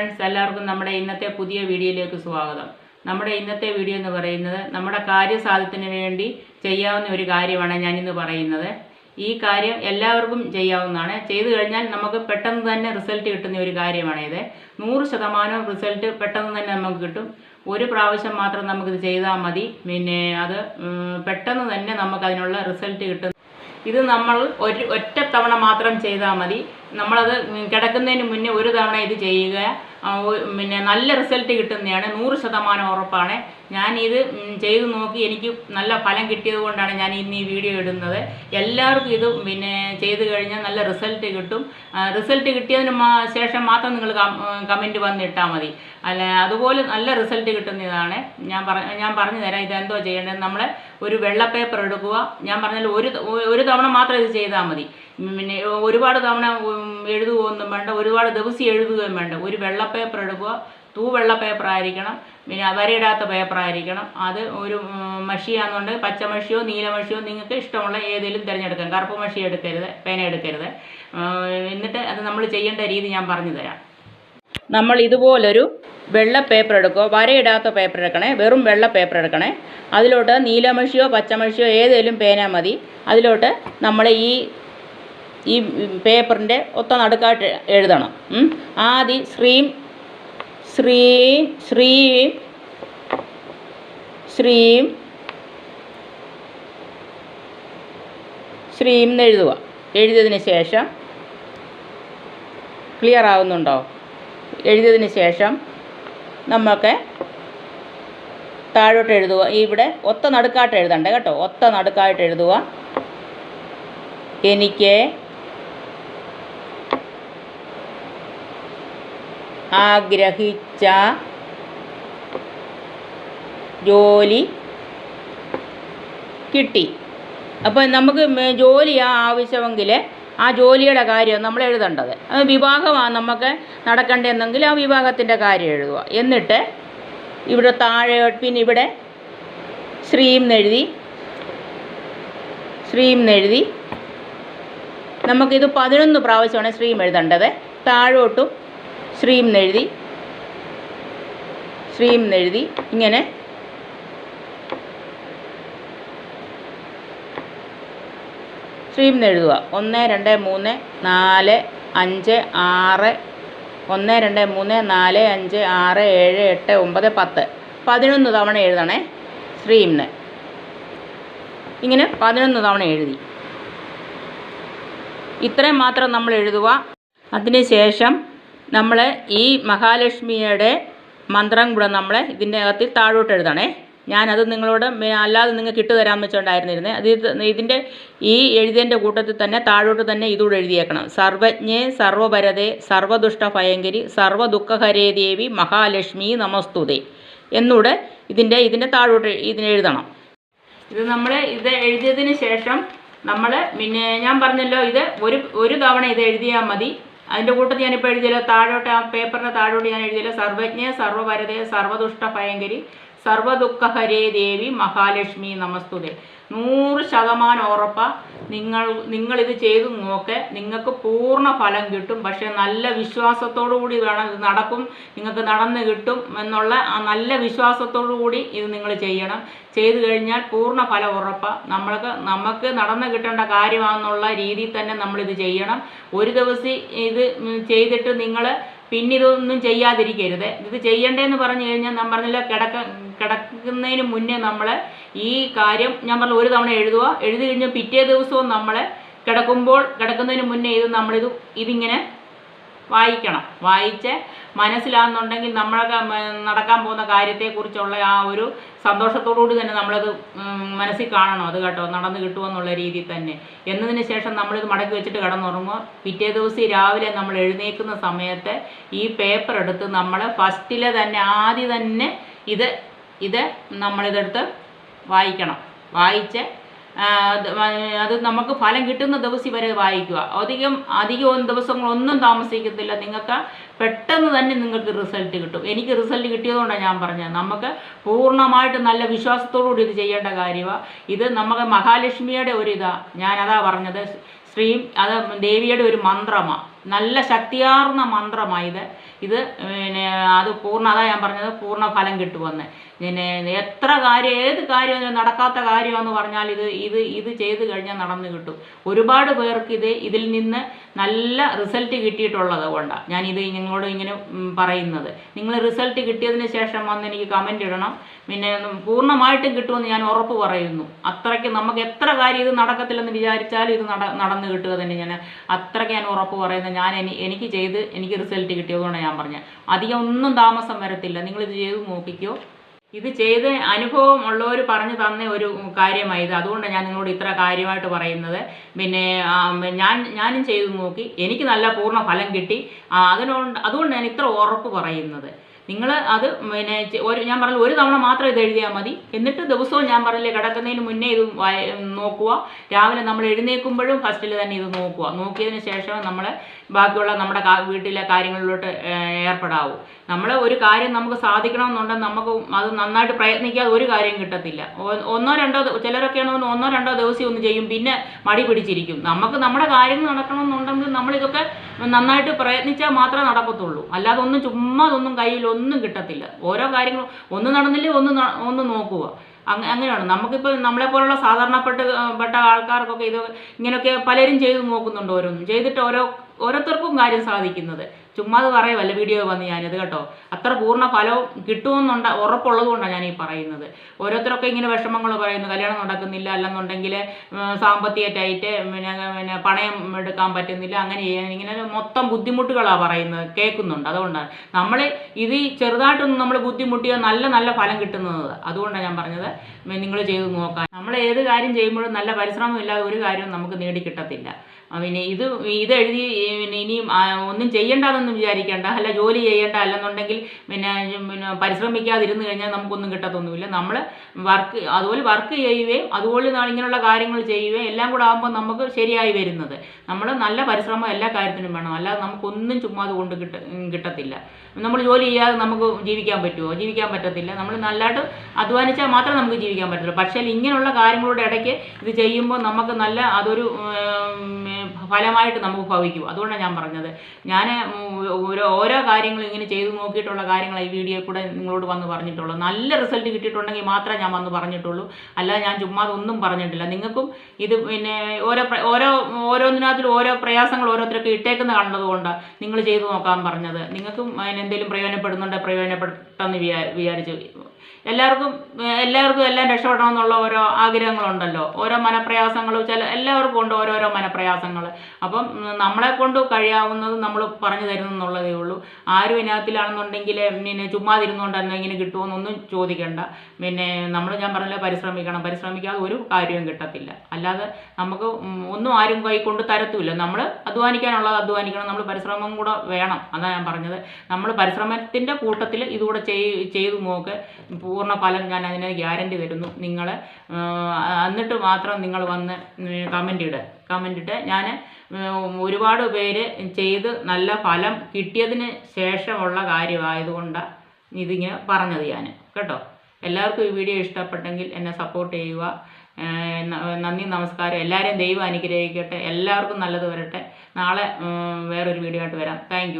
Friends എല്ലാവർക്കും നമ്മുടെ ഇന്നത്തെ പുതിയ വീഡിയോയിലേക്ക് സ്വാഗതം. നമ്മുടെ ഇന്നത്തെ വീഡിയോ എന്ന് പറയുന്നത് നമ്മുടെ കാര്യസാധത്തിന് വേണ്ടി ചെയ്യാവുന്ന ഒരു കാര്യമാണ് ഞാൻ ഇന്ന് പറയുന്നത്. ഈ കാര്യം എല്ലാവർക്കും ചെയ്യാവുന്നതാണ്. ചെയ്തു കഴിഞ്ഞാൽ നമുക്ക് പെട്ടെന്ന് തന്നെ റിസൾട്ട് കിട്ടുന്ന ഒരു കാര്യമാണ് ഇത് നൂറ് ശതമാനം റിസൾട്ട് പെട്ടെന്ന് തന്നെ നമുക്ക് കിട്ടും. ഒരു പ്രാവശ്യം മാത്രം നമുക്കിത് ചെയ്താൽ മതി. പിന്നെ അത് പെട്ടെന്ന് തന്നെ നമുക്ക് അതിനുള്ള റിസൾട്ട് കിട്ടും. ഇത് നമ്മൾ ഒരു ഒറ്റ തവണ മാത്രം ചെയ്താൽ മതി. നമ്മളത് കിടക്കുന്നതിന് മുന്നേ ഒരു തവണ ഇത് ചെയ്യുക. പിന്നെ നല്ല റിസൾട്ട് കിട്ടുന്നതാണ്. നൂറ് ശതമാനം ഉറപ്പാണ്. ഞാനിത് ചെയ്തു നോക്കി എനിക്ക് നല്ല ഫലം കിട്ടിയത് കൊണ്ടാണ് ഞാൻ ഇന്ന് ഈ വീഡിയോ ഇടുന്നത്. എല്ലാവർക്കും ഇത് പിന്നെ ചെയ്തു കഴിഞ്ഞാൽ നല്ല റിസൾട്ട് കിട്ടും. റിസൾട്ട് കിട്ടിയതിന് ശേഷം മാത്രം നിങ്ങൾ കമന്റ് വന്നിട്ടാൽ മതി. അല്ല? അതുപോലെ നല്ല റിസൾട്ട് കിട്ടുന്നതാണ്. ഞാൻ പറഞ്ഞ ഞാൻ പറഞ്ഞു തരാം ഇതെന്തോ ചെയ്യേണ്ടത്. നമ്മൾ ഒരു വെള്ള പേപ്പർ എടുക്കുക. ഞാൻ പറഞ്ഞാൽ ഒരു ഒരു തവണ മാത്രം ഇത് ചെയ്താൽ മതി. പിന്നെ ഒരുപാട് തവണ എഴുതുകയൊന്നും വേണ്ട. ഒരുപാട് ദിവസം എഴുതുകയും വേണ്ട. ഒരു വെള്ള പേപ്പർ എടുക്കുക. തൂ വെള്ള പേപ്പർ ആയിരിക്കണം. പിന്നെ വരയിടാത്ത പേപ്പർ ആയിരിക്കണം. അത് ഒരു മഷിയാണെന്നുണ്ട് പച്ച മഷിയോ നീല മഷിയോ നിങ്ങൾക്ക് ഇഷ്ടമുള്ള ഏതെങ്കിലും തിരഞ്ഞെടുക്കാം. കറുപ്പ് മഷി എടുക്കരുത് പേന എടുക്കരുത്. എന്നിട്ട് അത് നമ്മൾ ചെയ്യേണ്ട രീതി ഞാൻ പറഞ്ഞു തരാം. നമ്മൾ ഇതുപോലൊരു വെള്ള പേപ്പർ എടുക്കുക വരയിടാത്ത പേപ്പർ എടുക്കണേ. വെറും വെള്ള പേപ്പർ എടുക്കണേ. അതിലോട്ട് നീലമഷിയോ പച്ചമഷിയോ ഏതെങ്കിലും പേന മതി. അതിലോട്ട് നമ്മൾ ഈ ഈ പേപ്പറിന്റെ ഒത്ത നടുക്കായിട്ട് എഴുതണം. ആദ്യം ശ്രീം ശ്രീം ശ്രീം ശ്രീം ശ്രീം എന്ന് എഴുതുക. എഴുതിയതിന് ശേഷം ക്ലിയർ ആവുന്നുണ്ടോ? എഴുതിയതിന് ശേഷം നമുക്ക് താഴോട്ട് എഴുതുക. ഇവിടെ ഒത്ത നടുക്കായിട്ട് എഴുതണ്ട കേട്ടോ? ഒത്ത നടുക്കായിട്ട് എഴുതുക. എനിക്ക് ആഗ്രഹിച്ച ജോലി കിട്ടി. അപ്പോൾ നമുക്ക് ജോലിയാണ് ആവശ്യമെങ്കിൽ ആ ജോലിയുടെ കാര്യം നമ്മൾ എഴുതേണ്ടത്. അത് വിവാഹമാണ് നമുക്ക് നടക്കേണ്ടതെന്നെങ്കിൽ ആ വിവാഹത്തിന്റെ കാര്യം എഴുതുക. എന്നിട്ട് ഇവിടെ താഴെ പിന്നെ ഇവിടെ ശ്രീം എഴുതി ശ്രീം എഴുതി. നമുക്കിത് പതിനൊന്ന് പ്രാവശ്യമാണ് ശ്രീം എഴുതേണ്ടത്. താഴോട്ടും ശ്രീം എഴുതി ശ്രീം എഴുതി ഇങ്ങനെ സ്ട്രീം എന്ന് എഴുതുക. ഒന്ന് രണ്ട് മൂന്ന് നാല് അഞ്ച് ആറ് ഒന്ന് രണ്ട് മൂന്ന് നാല് അഞ്ച് ആറ് ഏഴ് എട്ട് ഒമ്പത് പത്ത്. പതിനൊന്ന് തവണ എഴുതണേ സ്ട്രീമിന് ഇങ്ങനെ പതിനൊന്ന് തവണ എഴുതി. ഇത്രയും മാത്രം നമ്മൾ എഴുതുക. അതിനുശേഷം നമ്മൾ ഈ മഹാലക്ഷ്മിയുടെ മന്ത്രം കൂടെ നമ്മൾ ഇതിന്റെ അകത്ത് താഴോട്ട് എഴുതണേ. ഞാനത് നിങ്ങളോട് അല്ലാതെ നിങ്ങൾക്ക് ഇട്ട് തരാമെന്ന് വെച്ചുകൊണ്ടായിരുന്നിരുന്നത് അത് ഇതിന്റെ ഈ എഴുതിയതിന്റെ കൂട്ടത്തിൽ തന്നെ താഴോട്ട് തന്നെ ഇതുകൂടെ എഴുതിയേക്കണം. സർവജ്ഞേ സർവഭരതേ സർവദുഷ്ട ഭയങ്കരി സർവദുഃഖഹരേ ദേവി മഹാലക്ഷ്മി നമസ്തുതേ എന്നൂടെ ഇതിന്റെ ഇതിന്റെ താഴോട്ട് ഇതിനെ എഴുതണം. ഇത് നമ്മൾ ഇത് എഴുതിയതിന് ശേഷം നമ്മൾ പിന്നെ ഞാൻ പറഞ്ഞല്ലോ ഇത് ഒരു ഒരു തവണ ഇത് എഴുതിയാൽ മതി. അതിന്റെ കൂട്ടത്തിൽ ഞാനിപ്പോൾ എഴുതിയല്ലോ താഴോട്ട് ആ പേപ്പറിന്റെ താഴോട്ട് ഞാൻ എഴുതിയല്ലോ സർവജ്ഞ സർവഭരതേ സർവദുഷ്ട ഭയങ്കരി സർവദുഃഖഹരേ ദേവി മഹാലക്ഷ്മി നമസ്തുതേ. നൂറ് ശതമാനം ഉറപ്പ. നിങ്ങൾ നിങ്ങളിത് ചെയ്തു നോക്ക്. നിങ്ങൾക്ക് പൂർണ ഫലം കിട്ടും. പക്ഷേ നല്ല വിശ്വാസത്തോടു കൂടി വേണം ഇത് നടക്കും. നിങ്ങൾക്ക് നടന്ന് കിട്ടും എന്നുള്ള ആ നല്ല വിശ്വാസത്തോടു കൂടി ഇത് നിങ്ങൾ ചെയ്യണം. ചെയ്തു കഴിഞ്ഞാൽ പൂർണ ഫലം ഉറപ്പ. നമ്മൾക്ക് നമുക്ക് നടന്നു കിട്ടേണ്ട കാര്യമാണെന്നുള്ള രീതിയിൽ തന്നെ നമ്മളിത് ചെയ്യണം. ഒരു ദിവസം ഇത് ചെയ്തിട്ട് നിങ്ങൾ പിന്നെ ഇതൊന്നും ചെയ്യാതിരിക്കരുത്. ഇത് ചെയ്യണ്ടേന്ന് പറഞ്ഞു കഴിഞ്ഞാൽ ഞാൻ കിടക്ക കിടക്കുന്നതിന് മുന്നേ നമ്മൾ ഈ കാര്യം ഞാൻ പറഞ്ഞ ഒരു തവണ എഴുതുക. എഴുതി കഴിഞ്ഞ് പിറ്റേ ദിവസവും നമ്മൾ കിടക്കുമ്പോൾ കിടക്കുന്നതിന് മുന്നേ ഇത് നമ്മളിത് ഇതിങ്ങനെ വായിക്കണം. വായിച്ച് മനസ്സിലാകുന്നുണ്ടെങ്കിൽ നമ്മളൊക്കെ നടക്കാൻ പോകുന്ന കാര്യത്തെക്കുറിച്ചുള്ള ആ ഒരു സന്തോഷത്തോടുകൂടി തന്നെ നമ്മളത് മനസ്സിൽ കാണണം. അത് കേട്ടോ നടന്ന് കിട്ടുമെന്നുള്ള രീതിയിൽ തന്നെ. എന്നതിന് ശേഷം നമ്മളിത് മടക്കി വെച്ചിട്ട് കിടന്നുറങ്ങുമ്പോൾ പിറ്റേ ദിവസം രാവിലെ നമ്മൾ എഴുന്നേൽക്കുന്ന സമയത്ത് ഈ പേപ്പർ എടുത്ത് നമ്മൾ ഫസ്റ്റിലെ തന്നെ ആദ്യം തന്നെ ഇത് ഇത് നമ്മളിതെടുത്ത് വായിക്കണം. വായിച്ച് അത് നമുക്ക് ഫലം കിട്ടുന്ന ദിവസം വരെ വായിക്കുക. അധികം അധികം ദിവസങ്ങളൊന്നും താമസിക്കത്തില്ല. നിങ്ങൾക്ക് പെട്ടെന്ന് തന്നെ നിങ്ങൾക്ക് റിസൾട്ട് കിട്ടും. എനിക്ക് റിസൾട്ട് കിട്ടിയതുകൊണ്ടാണ് ഞാൻ പറഞ്ഞത്. നമുക്ക് പൂർണമായിട്ട് നല്ല വിശ്വാസത്തോടുകൂടി ഇത് ചെയ്യേണ്ട കാര്യമാണ് ഇത് നമുക്ക് മഹാലക്ഷ്മിയുടെ ഒരു ഇതാണ് ഞാനതാ പറഞ്ഞത്. ശ്രീ അത് ദേവിയുടെ ഒരു മന്ത്രമാണ് നല്ല ശക്തിയാർന്ന മന്ത്രമാണ് ഇത്. ഇത് പിന്നെ അത് പൂർണ അതാ ഞാൻ പറഞ്ഞത് പൂർണ ഫലം കിട്ടുമെന്ന്. പിന്നെ എത്ര കാര്യം ഏത് കാര്യം നടക്കാത്ത കാര്യമെന്ന് പറഞ്ഞാൽ ഇത് ഇത് ഇത് ചെയ്ത് കഴിഞ്ഞാൽ നടന്നു കിട്ടും. ഒരുപാട് പേർക്ക് ഇത് ഇതിൽ നിന്ന് നല്ല റിസൾട്ട് കിട്ടിയിട്ടുള്ളത് കൊണ്ടാണ് ഞാനിത് നിങ്ങളോട് ഇങ്ങനെ പറയുന്നത്. നിങ്ങൾ റിസൾട്ട് കിട്ടിയതിന് ശേഷം വന്ന് എനിക്ക് കമന്റ് ഇടണം. പിന്നെ പൂർണമായിട്ടും കിട്ടുമെന്ന് ഞാൻ ഉറപ്പ് പറയുന്നു. അത്രയ്ക്ക് നമുക്ക് എത്ര കാര്യം ഇത് നടക്കത്തില്ലെന്ന് വിചാരിച്ചാലും ഇത് നട നടന്നു കിട്ടുക തന്നെ ഞാൻ. അത്രയ്ക്ക് ഞാൻ ഉറപ്പ് പറയുന്നത് ഞാൻ എനി എനിക്ക് ചെയ്ത് എനിക്ക് റിസൾട്ട് കിട്ടിയതുകൊണ്ടാണ് ഞാൻ പറഞ്ഞത്. അധികം ഒന്നും താമസം വരത്തില്ല. നിങ്ങളിത് ചെയ്ത് നോക്കിക്കോ. ഇത് ചെയ്ത് അനുഭവം ഉള്ളവർ പറഞ്ഞു തന്ന ഒരു കാര്യമായി ഇത്. അതുകൊണ്ടാണ് ഞാൻ നിങ്ങളോട് ഇത്ര കാര്യമായിട്ട് പറയുന്നത്. പിന്നെ ഞാൻ ഞാനും ചെയ്തു നോക്കി. എനിക്ക് നല്ല പൂർണ ഫലം കിട്ടി അതിനോ അതുകൊണ്ട് ഞാൻ ഇത്ര ഉറപ്പ് പറയുന്നത്. നിങ്ങൾ അത് പിന്നെ ഒരു ഞാൻ പറഞ്ഞു ഒരു തവണ മാത്രം ഇത് എഴുതിയാൽ മതി. എന്നിട്ട് ദിവസവും ഞാൻ പറഞ്ഞില്ലേ കിടക്കുന്നതിന് മുന്നേ ഇത് നോക്കുക. രാവിലെ നമ്മൾ എഴുന്നേൽക്കുമ്പോഴും ഫസ്റ്റിൽ തന്നെ ഇത് നോക്കുക. നോക്കിയതിന് ശേഷം നമ്മൾ ബാക്കിയുള്ള നമ്മുടെ വീട്ടിലെ കാര്യങ്ങളിലോട്ട് ഏർപ്പെടാവൂ. നമ്മൾ ഒരു കാര്യം നമുക്ക് സാധിക്കണമെന്നുണ്ടെങ്കിൽ നമുക്ക് അത് നന്നായിട്ട് പ്രയത്നിക്കാതെ ഒരു കാര്യം കിട്ടത്തില്ല. ഒന്നോ രണ്ടോ ചിലരൊക്കെ ചിലരൊക്കെയാണ് ഒന്ന് രണ്ടോ ദിവസം ഒന്ന് ചെയ്യും പിന്നെ മടി പിടിച്ചിരിക്കും. നമുക്ക് നമ്മുടെ കാര്യങ്ങൾ നടക്കണമെന്നുണ്ടെങ്കിൽ നമ്മളിതൊക്കെ നന്നായിട്ട് പ്രയത്നിച്ചാൽ മാത്രമേ നടക്കത്തുള്ളൂ. അല്ലാതെ ഒന്നും ചുമ്മാതൊന്നും കയ്യിൽ ഒന്നും കിട്ടത്തില്ല. ഓരോ കാര്യങ്ങളും ഒന്ന് നടന്നില്ലേ ഒന്ന് ഒന്ന് നോക്കുക. അങ്ങ അങ്ങനെയാണ്. നമുക്കിപ്പോൾ നമ്മളെപ്പോലുള്ള സാധാരണപ്പെട്ട പെട്ട ആൾക്കാർക്കൊക്കെ ഇത് ഇങ്ങനെയൊക്കെ പലരും ചെയ്ത് നോക്കുന്നുണ്ട് ഓരോന്നും. ചെയ്തിട്ട് ഓരോ ഓരോരുത്തർക്കും കാര്യം സാധിക്കുന്നത്. ചുമ്മാ അത് പറയുമല്ല വീഡിയോ വന്ന് ഞാനിത് കേട്ടോ. അത്ര പൂർണ ഫലവും കിട്ടുമെന്നുണ്ട ഉറപ്പുള്ളത് കൊണ്ടാണ് ഞാൻ ഈ പറയുന്നത്. ഓരോരുത്തരൊക്കെ ഇങ്ങനെ വിഷമങ്ങൾ പറയുന്നു കല്യാണം നടക്കുന്നില്ല അല്ലെന്നുണ്ടെങ്കിൽ സാമ്പത്തികമായിട്ട് പിന്നെ പിന്നെ പണയം എടുക്കാൻ പറ്റുന്നില്ല അങ്ങനെ ഇങ്ങനെ മൊത്തം ബുദ്ധിമുട്ടുകളാണ് പറയുന്നത് കേൾക്കുന്നുണ്ട്. അതുകൊണ്ടാണ് നമ്മൾ ഇത് ചെറുതായിട്ടൊന്നും നമ്മൾ ബുദ്ധിമുട്ടിയാൽ നല്ല നല്ല ഫലം കിട്ടുന്നത്. അതുകൊണ്ടാണ് ഞാൻ പറഞ്ഞത് നിങ്ങൾ ചെയ്ത് നോക്കാൻ. നമ്മൾ ഏത് കാര്യം ചെയ്യുമ്പോഴും നല്ല പരിശ്രമം ഇല്ലാതെ ഒരു കാര്യവും നമുക്ക് നേടിക്കിട്ടത്തില്ല പിന്നെ ഇത് ഇത് എഴുതി പിന്നെ ഇനിയും ഒന്നും ചെയ്യേണ്ടതെന്നും വിചാരിക്കേണ്ട. അല്ല ജോലി ചെയ്യേണ്ട. അല്ലെന്നുണ്ടെങ്കിൽ പിന്നെ പിന്നെ പരിശ്രമിക്കാതിരുന്ന് കഴിഞ്ഞാൽ നമുക്കൊന്നും കിട്ടത്തൊന്നുമില്ല. നമ്മൾ വർക്ക് അതുപോലെ വർക്ക് ചെയ്യുകയും അതുപോലെ ഇങ്ങനെയുള്ള കാര്യങ്ങൾ ചെയ്യുകയും എല്ലാം കൂടെ ആകുമ്പോൾ നമുക്ക് ശരിയായി വരുന്നത്. നമ്മൾ നല്ല പരിശ്രമം എല്ലാ കാര്യത്തിനും വേണം. അല്ലാതെ നമുക്കൊന്നും ചുമ്മാ അത് കൊണ്ട് കിട്ട കിട്ടത്തില്ല. നമ്മൾ ജോലി ചെയ്യാതെ നമുക്ക് ജീവിക്കാൻ പറ്റുമോ ജീവിക്കാൻ പറ്റത്തില്ല. നമ്മൾ നല്ലതായിട്ട് അധ്വാനിച്ചാൽ മാത്രമേ നമുക്ക് ജീവിക്കാൻ പറ്റുള്ളൂ പക്ഷേ ഇങ്ങനെയുള്ള കാര്യങ്ങളുടെ ഇടയ്ക്ക് ഇത് ചെയ്യുമ്പോൾ നമുക്ക് നല്ല അതൊരു ഫലമായിട്ട് നമുക്ക് ഭവിക്കും. അതുകൊണ്ടാണ് ഞാൻ പറഞ്ഞത്. ഞാൻ ഓരോ ഓരോ കാര്യങ്ങളും ഇങ്ങനെ ചെയ്തു നോക്കിയിട്ടുള്ള കാര്യങ്ങൾ ഈ വീഡിയോ കൂടെ നിങ്ങളോട് വന്ന് പറഞ്ഞിട്ടുള്ളൂ. നല്ല റിസൾട്ട് കിട്ടിയിട്ടുണ്ടെങ്കിൽ മാത്രമേ ഞാൻ വന്ന് പറഞ്ഞിട്ടുള്ളൂ. അല്ലാതെ ഞാൻ ചുമ്മാ ഒന്നും പറഞ്ഞിട്ടില്ല. നിങ്ങൾക്കും ഇത് പിന്നെ ഓരോ ഓരോ ഓരോന്നിനകത്തിലും ഓരോ പ്രയാസങ്ങൾ ഓരോരുത്തരൊക്കെ ഇട്ടേക്കുന്ന കണ്ടതുകൊണ്ട് നിങ്ങൾ ചെയ്തു നോക്കാൻ പറഞ്ഞത്. നിങ്ങൾക്കും അതിനെന്തെങ്കിലും പ്രയോജനപ്പെടുന്നുണ്ടെങ്കിൽ പ്രയോജനപ്പെട്ടെന്ന് വിചാരിച്ചു. എല്ലാവർക്കും എല്ലാവർക്കും എല്ലാം രക്ഷപ്പെടണമെന്നുള്ള ഓരോ ആഗ്രഹങ്ങളുണ്ടല്ലോ. ഓരോ മനപ്രയാസങ്ങളും ചില എല്ലാവർക്കും ഉണ്ട് ഓരോരോ മനപ്രയാസങ്ങൾ. അപ്പം നമ്മളെ കൊണ്ട് കഴിയാവുന്നത് നമ്മൾ പറഞ്ഞു തരുന്നു എന്നുള്ളതേ ഉള്ളൂ. ആരും ഇതിനകത്തിലാണെന്നുണ്ടെങ്കിൽ പിന്നെ ചുമ്മാതിരുന്നുകൊണ്ട് എന്തെങ്കിലും കിട്ടുമെന്നൊന്നും ചോദിക്കേണ്ട. പിന്നെ നമ്മൾ ഞാൻ പറഞ്ഞില്ല പരിശ്രമിക്കണം. പരിശ്രമിക്കാതെ ഒരു കാര്യവും കിട്ടത്തില്ല. അല്ലാതെ നമുക്ക് ഒന്നും ആരും കൈ കൊണ്ട് തരത്തുമില്ല. നമ്മൾ അധ്വാനിക്കാനുള്ളത് അധ്വാനിക്കണം. നമ്മൾ പരിശ്രമം കൂടെ വേണം. അതാണ് ഞാൻ പറഞ്ഞത്. നമ്മൾ പരിശ്രമത്തിന്റെ കൂട്ടത്തിൽ ഇതുകൂടെ ചെയ്തു നോക്ക്. പൂർണ ഫലം ഞാൻ അതിന് ഗ്യാരണ്ടി തരുന്നു. നിങ്ങൾ എന്നിട്ട് മാത്രം നിങ്ങൾ വന്ന് കമന്റ് ഇടുക കമന്റ് ഇട്ട് ഞാൻ ഒരുപാട് പേര് ചെയ്ത് നല്ല ഫലം കിട്ടിയതിന് ശേഷമുള്ള കാര്യമായതുകൊണ്ടാണ് ഇതിങ്ങനെ പറഞ്ഞത് ഞാൻ കേട്ടോ? എല്ലാവർക്കും ഈ വീഡിയോ ഇഷ്ടപ്പെട്ടെങ്കിൽ എന്നെ സപ്പോർട്ട് ചെയ്യുക. നന്ദി നമസ്കാരം. എല്ലാവരെയും ദൈവം അനുഗ്രഹിക്കട്ടെ. എല്ലാവർക്കും നല്ലത് വരട്ടെ. നാളെ വേറൊരു വീഡിയോ ആയിട്ട് വരാം. താങ്ക്